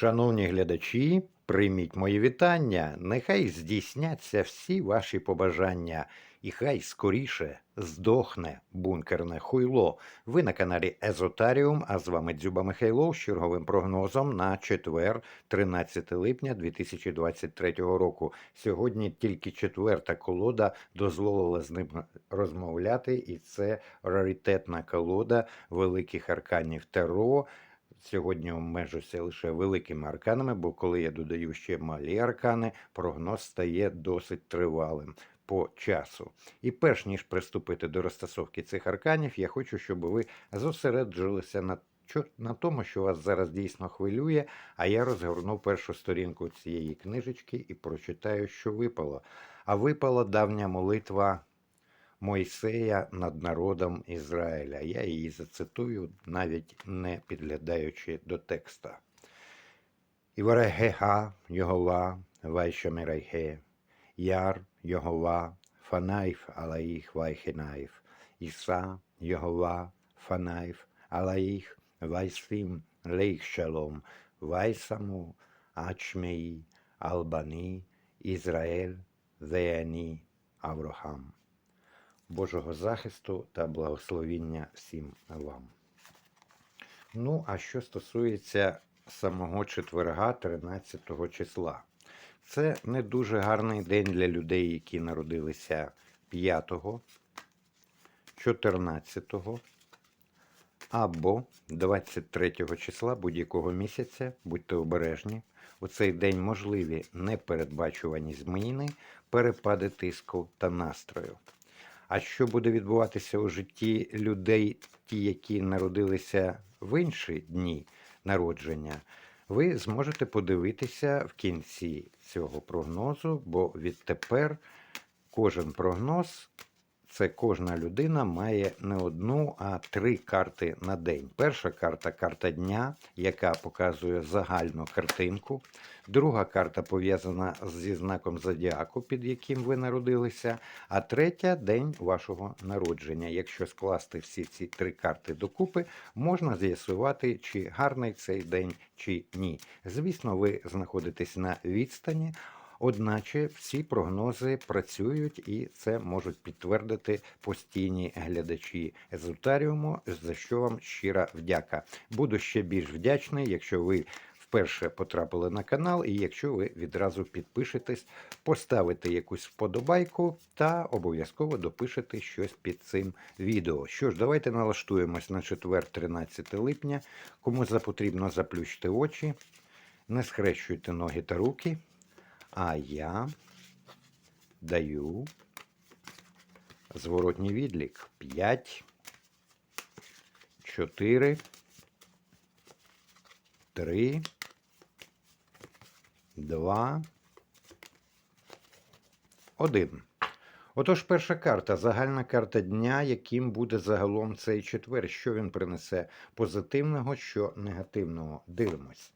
Шановні глядачі, прийміть мої вітання. Нехай здійсняться всі ваші побажання, і хай скоріше здохне бункерне хуйло. Ви на каналі Езотаріум, а з вами Дзюба Михайлов з черговим прогнозом на четвер, 13 липня 2023 року. Сьогодні тільки четверта колода дозволила з ним розмовляти, і це раритетна колода великих арканів Таро. Сьогодні обмежуся лише великими арканами, бо коли я додаю ще малі аркани, прогноз стає досить тривалим по часу. І перш ніж приступити до розтасовки цих арканів, я хочу, щоб ви зосереджилися на на тому, що вас зараз дійсно хвилює, а я розгорнув першу сторінку цієї книжечки і прочитаю, що випало. А випала давня молитва Мойсея над народом Ізраїля. Я її зацитую, навіть не підглядаючи до текста. Іварегеха Йогова Вайшамерайге, Яр Йогова Фанайф Алаїх Вайхенаїв, Іса Йогова Фанайф Алаїх Вайсим Лейх Шалом, Вайсаму Ачмеї Албані Ізраїль Веані Аврохам. Божого захисту та благословіння всім вам. Ну, а що стосується самого четверга, 13 числа, це не дуже гарний день для людей, які народилися 5, 14 або 23 числа будь-якого місяця, будьте обережні. У цей день можливі непередбачувані зміни, перепади тиску та настрою. А що буде відбуватися у житті людей, ті, які народилися в інші дні народження, ви зможете подивитися в кінці цього прогнозу, бо відтепер кожен прогноз це кожна людина має не одну, а три карти на день. Перша карта карта дня, яка показує загальну картинку. Друга карта пов'язана зі знаком зодіаку, під яким ви народилися. А третя день вашого народження. Якщо скласти всі ці три карти докупи, можна з'ясувати, чи гарний цей день, чи ні. Звісно, ви знаходитесь на відстані. Одначе всі прогнози працюють і це можуть підтвердити постійні глядачі Езотаріуму, за що вам щира вдяка. Буду ще більш вдячний, якщо ви вперше потрапили на канал, і якщо ви відразу підпишетесь, поставите якусь вподобайку та обов'язково допишете щось під цим відео. Що ж, давайте налаштуємось на четвер, 13 липня. Кому запотрібно заплющити очі, не схрещуйте ноги та руки. А я даю зворотній відлік. 5, 4, 3, 2, 1. Отож, перша карта, загальна карта дня, яким буде загалом цей четвер. Що він принесе позитивного, що негативного. Дивимось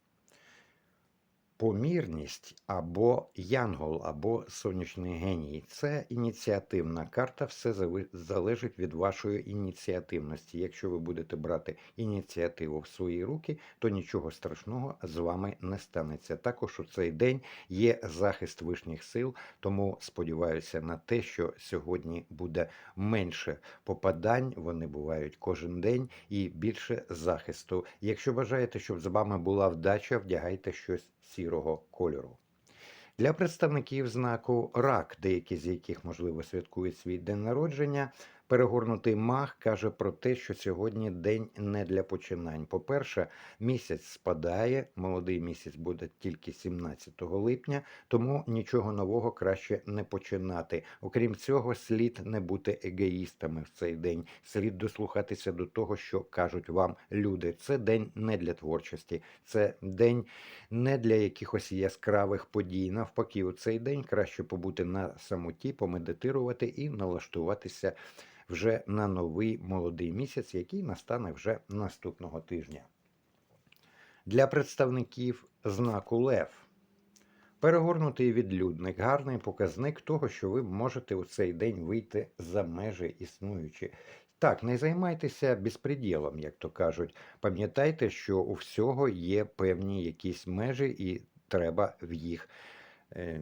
помірність або янгол, або сонячний геній. Це ініціативна карта, все залежить від вашої ініціативності. Якщо ви будете брати ініціативу в свої руки, то нічого страшного з вами не станеться. Також у цей день є захист вишніх сил, тому сподіваюся на те, що сьогодні буде менше попадань. Вони бувають кожен день і більше захисту. Якщо бажаєте, щоб з вами була вдача, вдягайте щось сірого кольору. Для представників знаку рак, деякі з яких, можливо, святкують свій день народження, перегорнутий маг каже про те, що сьогодні день не для починань. По-перше, місяць спадає, молодий місяць буде тільки 17 липня, тому нічого нового краще не починати. Окрім цього, слід не бути егоїстами в цей день, слід дослухатися до того, що кажуть вам люди. Це день не для творчості, це день не для якихось яскравих подій. Навпаки, у цей день краще побути на самоті, помедитирувати і налаштуватися вже на новий молодий місяць, який настане вже наступного тижня. Для представників знаку Лев. Перегорнутий відлюдник, гарний показник того, що ви можете у цей день вийти за межі існуючі. Так, не займайтеся безпреділом, як то кажуть. Пам'ятайте, що у всього є певні якісь межі, і треба в їх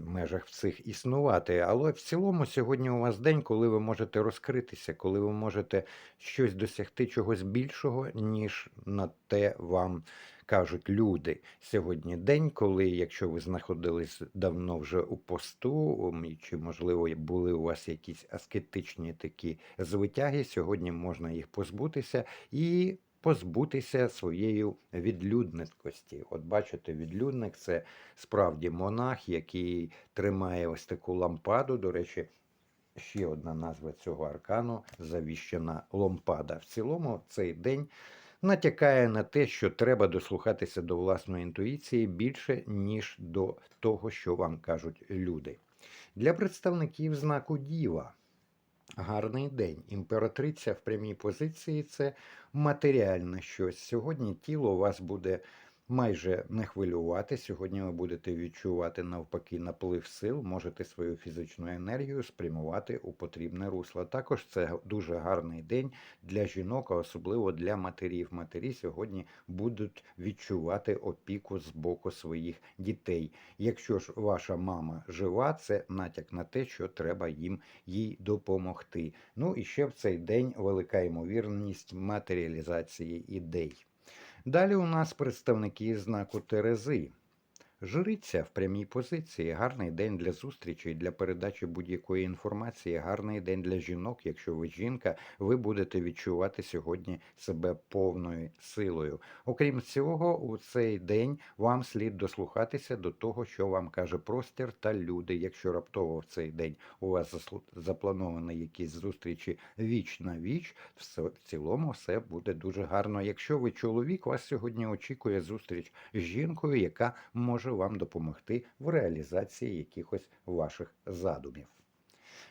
межах в цих існувати. Але в цілому сьогодні у вас день, коли ви можете розкритися, коли ви можете щось досягти чогось більшого, ніж на те вам кажуть люди. Сьогодні день, коли, якщо ви знаходились давно вже у посту, чи можливо були у вас якісь аскетичні такі звитяги, сьогодні можна їх позбутися і. Позбутися своєї відлюдницькості. От бачите, відлюдник це справді монах, який тримає ось таку лампаду. До речі, ще одна назва цього аркану завіщена лампада. В цілому цей день натякає на те, що треба дослухатися до власної інтуїції більше, ніж до того, що вам кажуть люди. Для представників знаку Діва. Гарний день. Імператриця в прямій позиції це матеріальне щось. Сьогодні тіло у вас буде майже не хвилювати. Сьогодні ви будете відчувати навпаки наплив сил, можете свою фізичну енергію спрямувати у потрібне русло. Також це дуже гарний день для жінок, а особливо для матерів. Матері сьогодні будуть відчувати опіку з боку своїх дітей. Якщо ж ваша мама жива, це натяк на те, що треба їм їй допомогти. Ну і ще в цей день велика ймовірність матеріалізації ідей. Далі у нас представники знаку Терези. Жриця в прямій позиції. Гарний день для зустрічей, для передачі будь-якої інформації. Гарний день для жінок. Якщо ви жінка, ви будете відчувати сьогодні себе повною силою. Окрім цього, у цей день вам слід дослухатися до того, що вам каже простір та люди. Якщо раптово в цей день у вас заплановані якісь зустрічі віч на віч, в цілому все буде дуже гарно. Якщо ви чоловік, вас сьогодні очікує зустріч з жінкою, яка може вам допомогти в реалізації якихось ваших задумів.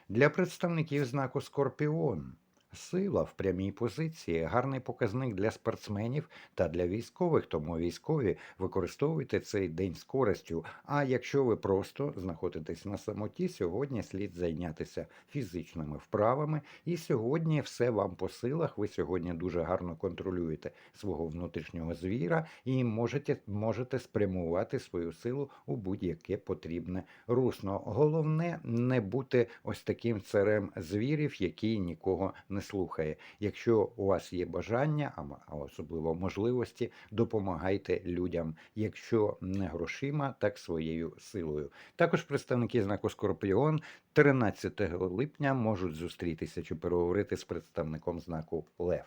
Для представників знаку Скорпіон. Сила в прямій позиції гарний показник для спортсменів та для військових, тому військові використовуйте цей день з користю. А якщо ви просто знаходитесь на самоті, сьогодні слід зайнятися фізичними вправами. І сьогодні все вам по силах. Ви сьогодні дуже гарно контролюєте свого внутрішнього звіра і можете, можете спрямувати свою силу у будь-яке потрібне русло. Головне не бути ось таким царем звірів, який нікого не слухає. Якщо у вас є бажання, а особливо можливості, допомагайте людям. Якщо не грошима, так своєю силою. Також представники знаку Скорпіон 13 липня можуть зустрітися чи переговорити з представником знаку Лев.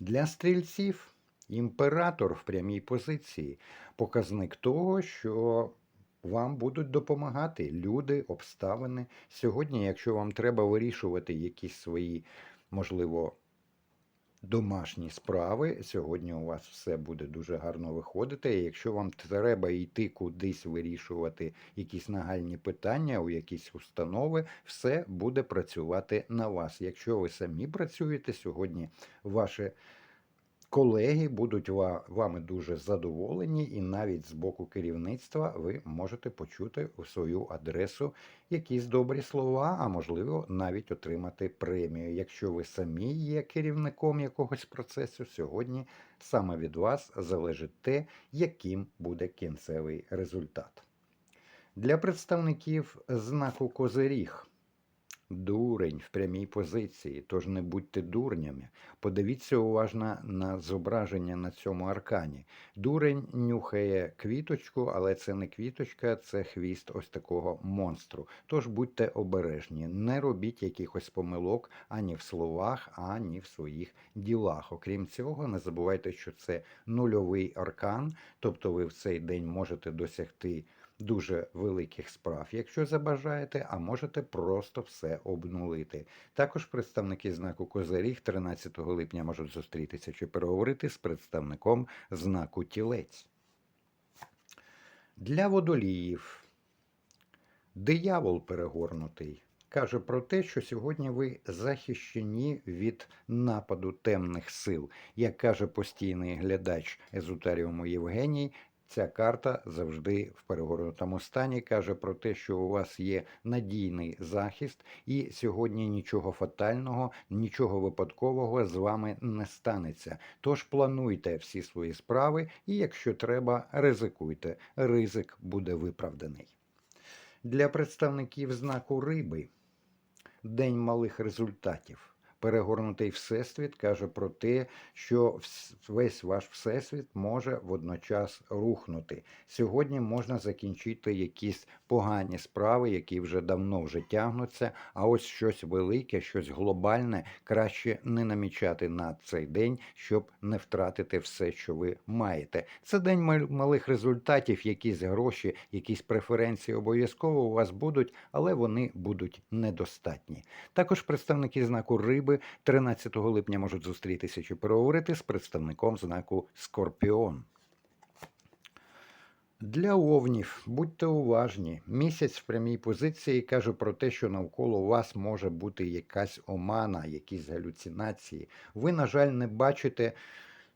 Для стрільців імператор в прямій позиції показник того, що вам будуть допомагати люди, обставини. Сьогодні, якщо вам треба вирішувати якісь свої, можливо, домашні справи, сьогодні у вас все буде дуже гарно виходити. І якщо вам треба йти кудись вирішувати якісь нагальні питання у якісь установи, все буде працювати на вас. Якщо ви самі працюєте сьогодні, ваші колеги будуть вами дуже задоволені, і навіть з боку керівництва ви можете почути у свою адресу якісь добрі слова, а можливо навіть отримати премію. Якщо ви самі є керівником якогось процесу, сьогодні саме від вас залежить те, яким буде кінцевий результат. Для представників знаку Козиріг. Дурень в прямій позиції, тож не будьте дурнями. Подивіться уважно на зображення на цьому аркані. Дурень нюхає квіточку, але це не квіточка, це хвіст ось такого монстру. Тож будьте обережні, не робіть якихось помилок ані в словах, ані в своїх ділах. Окрім цього, не забувайте, що це нульовий аркан, тобто ви в цей день можете досягти дуже великих справ, якщо забажаєте, а можете просто все обнулити. Також представники знаку Козиріг 13 липня можуть зустрітися чи переговорити з представником знаку Тілець. Для водоліїв диявол перегорнутий. Каже про те, що сьогодні ви захищені від нападу темних сил. Як каже постійний глядач езотеріуму Євгеній, Ця карта завжди в перегорнутому стані каже про те, що у вас є надійний захист, і сьогодні нічого фатального, нічого випадкового з вами не станеться. Тож плануйте всі свої справи, і якщо треба, ризикуйте. Ризик буде виправданий. Для представників знаку риби день малих результатів. Перегорнутий всесвіт каже про те, що весь ваш всесвіт може водночас рухнути. Сьогодні можна закінчити якісь погані справи, які вже давно вже тягнуться. А ось щось велике, щось глобальне краще не намічати на цей день, щоб не втратити все, що ви маєте. Це день малих результатів, якісь гроші, якісь преференції обов'язково у вас будуть, але вони будуть недостатні. Також представники знаку риби 13 липня можуть зустрітися чи переговорити з представником знаку Скорпіон. Для овнів будьте уважні. Місяць в прямій позиції каже про те, що навколо вас може бути якась омана, якісь галюцинації. Ви, на жаль, не бачите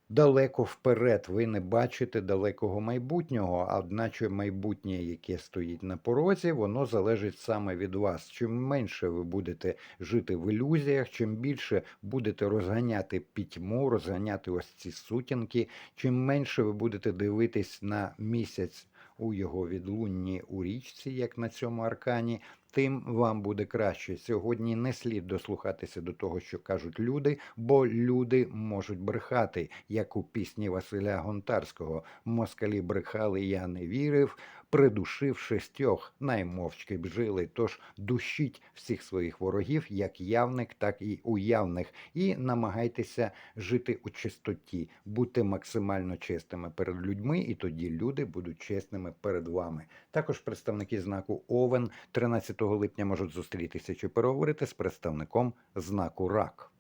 далеко вперед, ви не бачите далекого майбутнього, а одначе майбутнє, яке стоїть на порозі, воно залежить саме від вас. Чим менше ви будете жити в ілюзіях, чим більше будете розганяти пітьму, розганяти ось ці сутінки, чим менше ви будете дивитись на місяць у його відлунні у річці, як на цьому аркані, тим вам буде краще. Сьогодні не слід дослухатися до того, що кажуть люди, бо люди можуть брехати, як у пісні Василя Гонтарського. Москалі брехали, я не вірив, придушив шестьох, наймовчки б жили. Тож душіть всіх своїх ворогів, як явних, так і уявних, і намагайтеся жити у чистоті, бути максимально чесними перед людьми, і тоді люди будуть чесними перед вами. Також представники знаку Овен 13 липня можуть зустрітися чи переговорити з представником знаку Рак.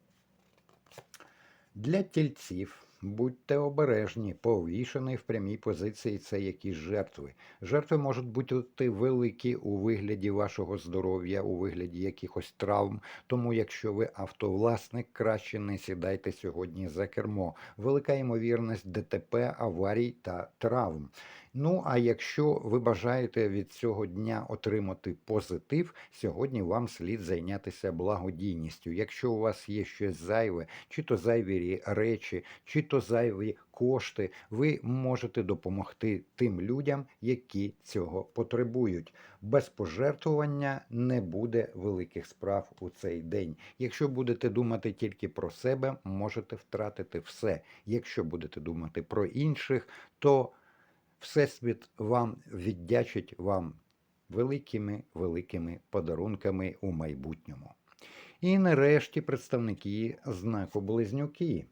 Для тільців будьте обережні, повішений в прямій позиції це якісь жертви. Жертви можуть бути великі у вигляді вашого здоров'я, у вигляді якихось травм. Тому, якщо ви автовласник, краще не сідайте сьогодні за кермо. Велика ймовірність ДТП, аварій та травм. Ну а якщо ви бажаєте від цього дня отримати позитив, сьогодні вам слід зайнятися благодійністю. Якщо у вас є щось зайве, чи то зайві речі, чи то зайві кошти, ви можете допомогти тим людям, які цього потребують. Без пожертвування не буде великих справ у цей день. Якщо будете думати тільки про себе, можете втратити все. Якщо будете думати про інших, то Всесвіт вам віддячить вам великими великими подарунками у майбутньому. І нарешті представники знаку Близнюки.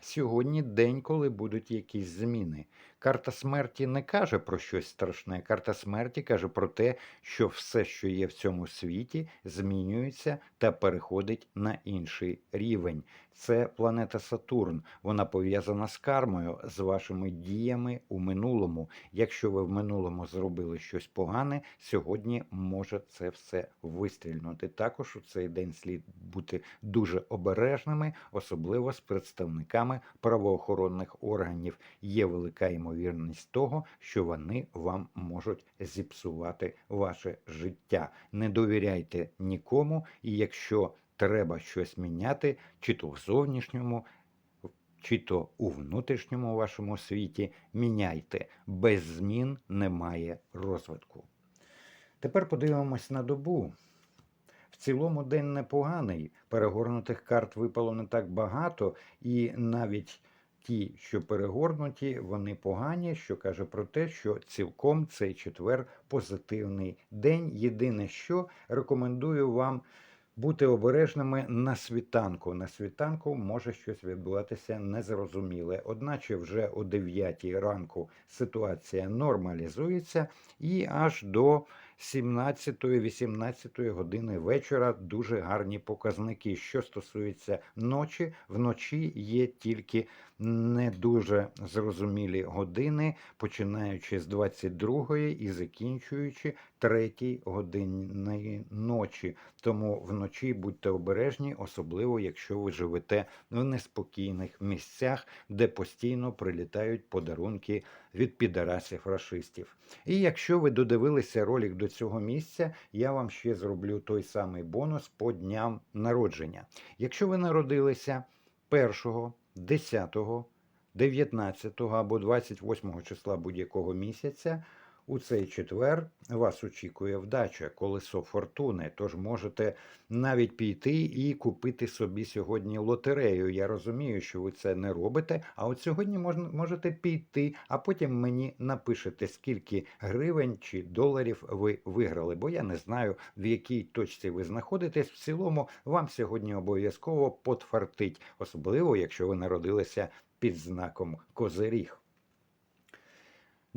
Сьогодні день, коли будуть якісь зміни. Карта смерті не каже про щось страшне. Карта смерті каже про те, що все, що є в цьому світі, змінюється та переходить на інший рівень. Це планета Сатурн. Вона пов'язана з кармою, з вашими діями у минулому. Якщо ви в минулому зробили щось погане, сьогодні може це все вистрільнути. Також у цей день слід бути дуже обережними, особливо з представниками правоохоронних органів. Є велика ймовірність того, що вони вам можуть зіпсувати ваше життя. Не довіряйте нікому, і якщо треба щось міняти, чи то в зовнішньому, чи то у внутрішньому вашому світі, міняйте. Без змін немає розвитку. Тепер подивимось на добу. В цілому день непоганий. Перегорнутих карт випало не так багато, і навіть ті, що перегорнуті, вони погані, що каже про те, що цілком цей четвер позитивний день.Єдине, що рекомендую вам бути обережними на світанку. На світанку може щось відбуватися незрозуміле. Одначе вже о 9 ранку ситуація нормалізується, і аж до 17-18 години вечора дуже гарні показники. Що стосується ночі, вночі є тільки не дуже зрозумілі години, починаючи з 22 і закінчуючи 3 години ночі. Тому вночі будьте обережні, особливо якщо ви живете в неспокійних місцях, де постійно прилітають подарунки від підарасів рашистів. І якщо ви додивилися ролик до цього місця, я вам ще зроблю той самий бонус по дням народження. Якщо ви народилися 1, 10, 19 або 28 числа будь-якого місяця, у цей четвер вас очікує вдача, колесо фортуни. Тож можете навіть піти і купити собі сьогодні лотерею. Я розумію, що ви це не робите. А от сьогодні можете піти, а потім мені напишете, скільки гривень чи доларів ви виграли. Бо я не знаю, в якій точці ви знаходитесь. В цілому вам сьогодні обов'язково потфартить, особливо якщо ви народилися під знаком Козиріг.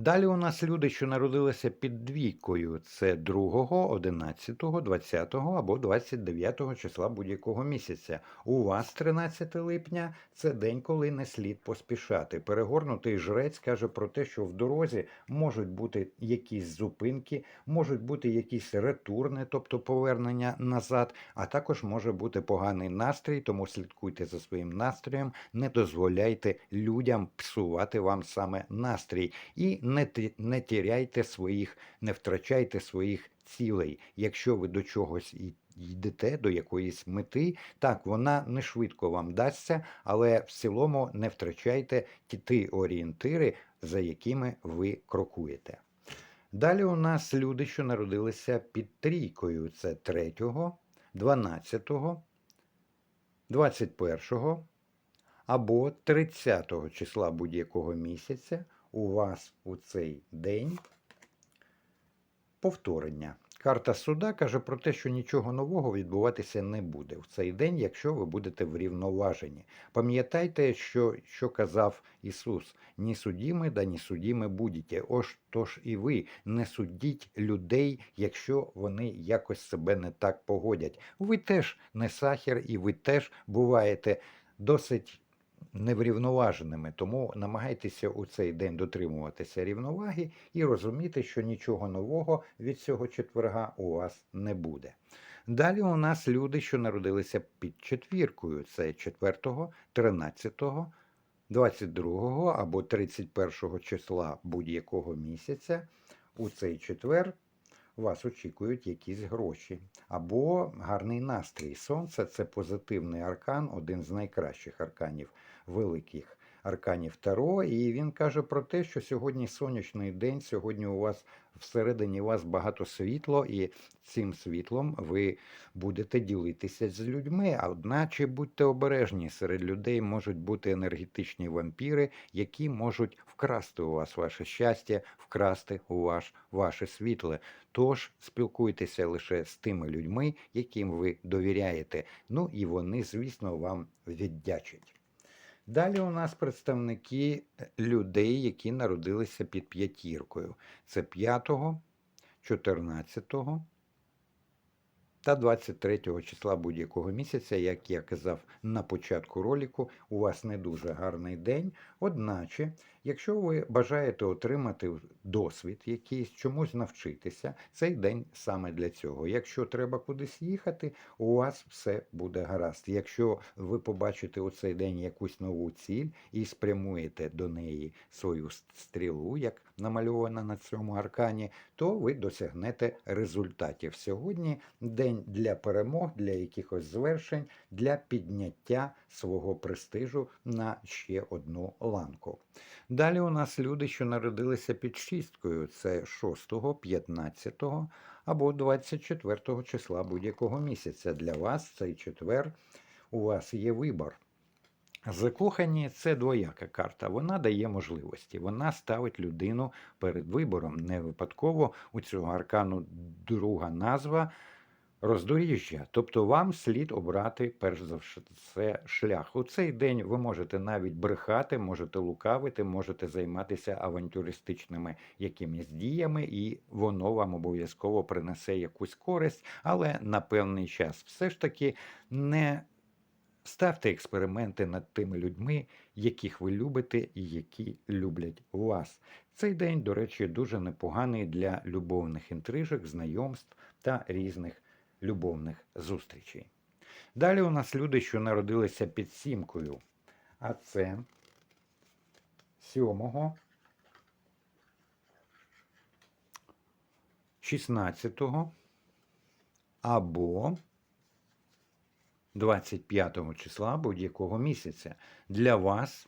Далі у нас люди, що народилися під двійкою, це 2, 11, 20 або 29 числа будь-якого місяця. У вас 13 липня це день, коли не слід поспішати. Перегорнутий жрець каже про те, що в дорозі можуть бути якісь зупинки, можуть бути якісь ретурни, тобто повернення назад, а також може бути поганий настрій, тому слідкуйте за своїм настроєм, не дозволяйте людям псувати вам саме настрій. І не, не тіряйте своїх, не втрачайте своїх цілей. Якщо ви до чогось йдете, до якоїсь мети, так, вона не швидко вам дасться, але в цілому не втрачайте ті орієнтири, за якими ви крокуєте. Далі у нас люди, що народилися під трійкою. Це 3, 12, 21 або 30 числа будь-якого місяця у вас у цей день повторення. Карта суда каже про те, що нічого нового відбуватися не буде в цей день, якщо ви будете врівноважені. Пам'ятайте, що, що казав Ісус: ні судіми, да ні судіми будете. Ось тож і ви не судіть людей, якщо вони якось себе не так погодять. Ви теж не сахар, і ви теж буваєте досить неврівноваженими. Тому намагайтеся у цей день дотримуватися рівноваги і розуміти, що нічого нового від цього четверга у вас не буде. Далі у нас люди, що народилися під четвіркою: це 4, 13, 22 або 31 числа будь-якого місяця. У цей четвер вас очікують якісь гроші або гарний настрій. Сонце це позитивний аркан, один з найкращих арканів великих арканів Таро. І він каже про те, що сьогодні сонячний день, сьогодні у вас всередині вас багато світло, і цим світлом ви будете ділитися з людьми. Одначе будьте обережні, серед людей можуть бути енергетичні вампіри, які можуть вкрасти у вас ваше щастя, вкрасти у ваш ваше світле. Тож спілкуйтеся лише з тими людьми, яким ви довіряєте. Ну і вони, звісно, вам віддячать. Далі у нас представники е, людей, які народилися під п'ятіркою. Це 5, 14 та 23 числа будь-якого місяця, як я казав на початку роліку, у вас не дуже гарний день. Одначе, якщо ви бажаєте отримати досвід якийсь, чомусь навчитися, цей день саме для цього. Якщо треба кудись їхати, у вас все буде гаразд. Якщо ви побачите у цей день якусь нову ціль і спрямуєте до неї свою стрілу, як намальована на цьому аркані, то ви досягнете результатів. Сьогодні день для перемог, для якихось звершень, для підняття свого престижу на ще одну ланку. Далі у нас люди, що народилися під шісткою, це 6, 15 або 24 числа будь-якого місяця. Для вас цей четвер у вас є вибор. Закохані це двояка карта. Вона дає можливості. Вона ставить людину перед вибором. Не випадково у цього аркану друга назва роздоріжжя. Тобто вам слід обрати перш за все шлях. У цей день ви можете навіть брехати, можете лукавити, можете займатися авантюристичними якимись діями, і воно вам обов'язково принесе якусь користь, але на певний час. Все ж таки не ставте експерименти над тими людьми, яких ви любите і які люблять вас. Цей день, до речі, дуже непоганий для любовних інтрижок, знайомств та різних любовних зустрічей. Далі у нас люди, що народилися під сімкою, а це 7, 16 або 25 числа будь-якого місяця. Для вас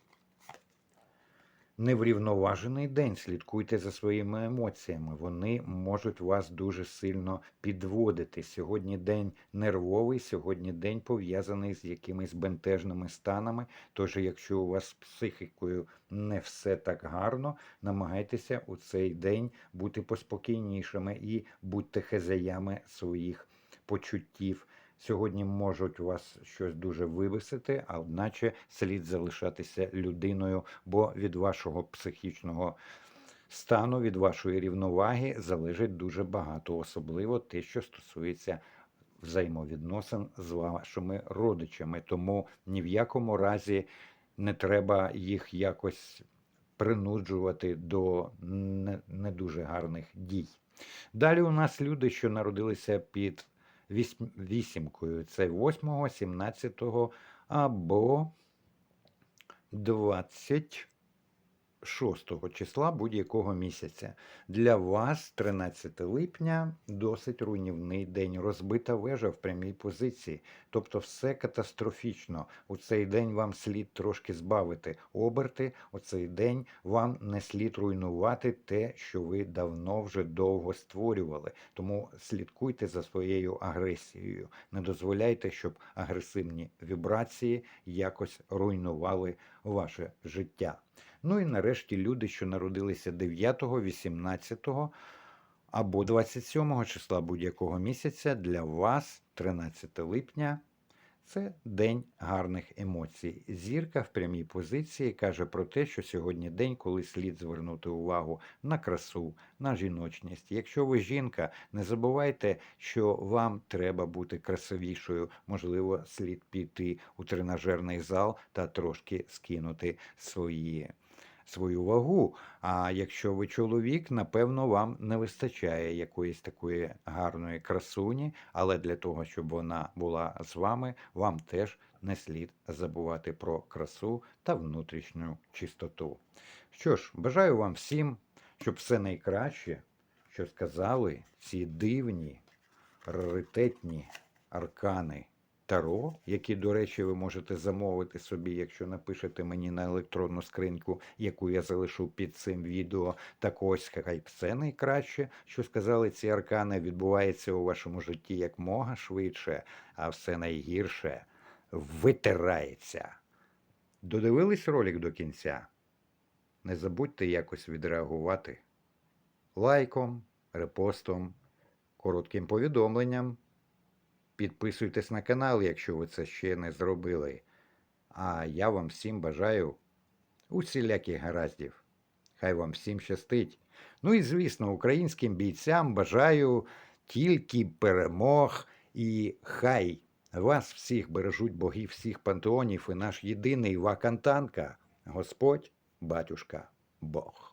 неврівноважений день. Слідкуйте за своїми емоціями. Вони можуть вас дуже сильно підводити. Сьогодні день нервовий, сьогодні день пов'язаний з якимись бентежними станами. Тож, якщо у вас з психікою не все так гарно, намагайтеся у цей день бути поспокійнішими і будьте хазяями своїх почуттів. Сьогодні можуть вас щось дуже вивисити, а одначе слід залишатися людиною, бо від вашого психічного стану, від вашої рівноваги залежить дуже багато, особливо те, що стосується взаємовідносин з вашими родичами. Тому ні в якому разі не треба їх якось принуджувати до не, дуже гарних дій. Далі у нас люди, що народилися під вісімкою. Це 8, 17 або 26 числа будь-якого місяця. Для вас 13 липня досить руйнівний день. Розбита вежа в прямій позиції. Тобто все катастрофічно. У цей день вам слід трошки збавити оберти. У цей день вам не слід руйнувати те, що ви давно вже довго створювали. Тому слідкуйте за своєю агресією. Не дозволяйте, щоб агресивні вібрації якось руйнували ваше життя. Ну і нарешті люди, що народилися 9, 18 або 27 числа будь-якого місяця, для вас 13 липня. Це день гарних емоцій. Зірка в прямій позиції каже про те, що сьогодні день, коли слід звернути увагу на красу, на жіночність. Якщо ви жінка, не забувайте, що вам треба бути красивішою. Можливо, слід піти у тренажерний зал та трошки скинути свої. Свою вагу. А якщо ви чоловік, напевно, вам не вистачає якоїсь такої гарної красуні, але для того, щоб вона була з вами, вам теж не слід забувати про красу та внутрішню чистоту. Що ж, бажаю вам всім, щоб все найкраще, що сказали ці дивні, раритетні аркани Таро, які, до речі, ви можете замовити собі, якщо напишете мені на електронну скриньку, яку я залишу під цим відео. Так ось хай все найкраще, що сказали ці аркани, відбувається у вашому житті як мога швидше, а все найгірше витирається. Додивились ролик до кінця? Не забудьте якось відреагувати лайком, репостом, коротким повідомленням. Підписуйтесь на канал, якщо ви це ще не зробили. А я вам всім бажаю усіляких гараздів. Хай вам всім щастить. Ну і, звісно, українським бійцям бажаю тільки перемог і хай вас всіх бережуть боги всіх пантеонів і наш єдиний вакантанка, Господь, батюшка, Бог.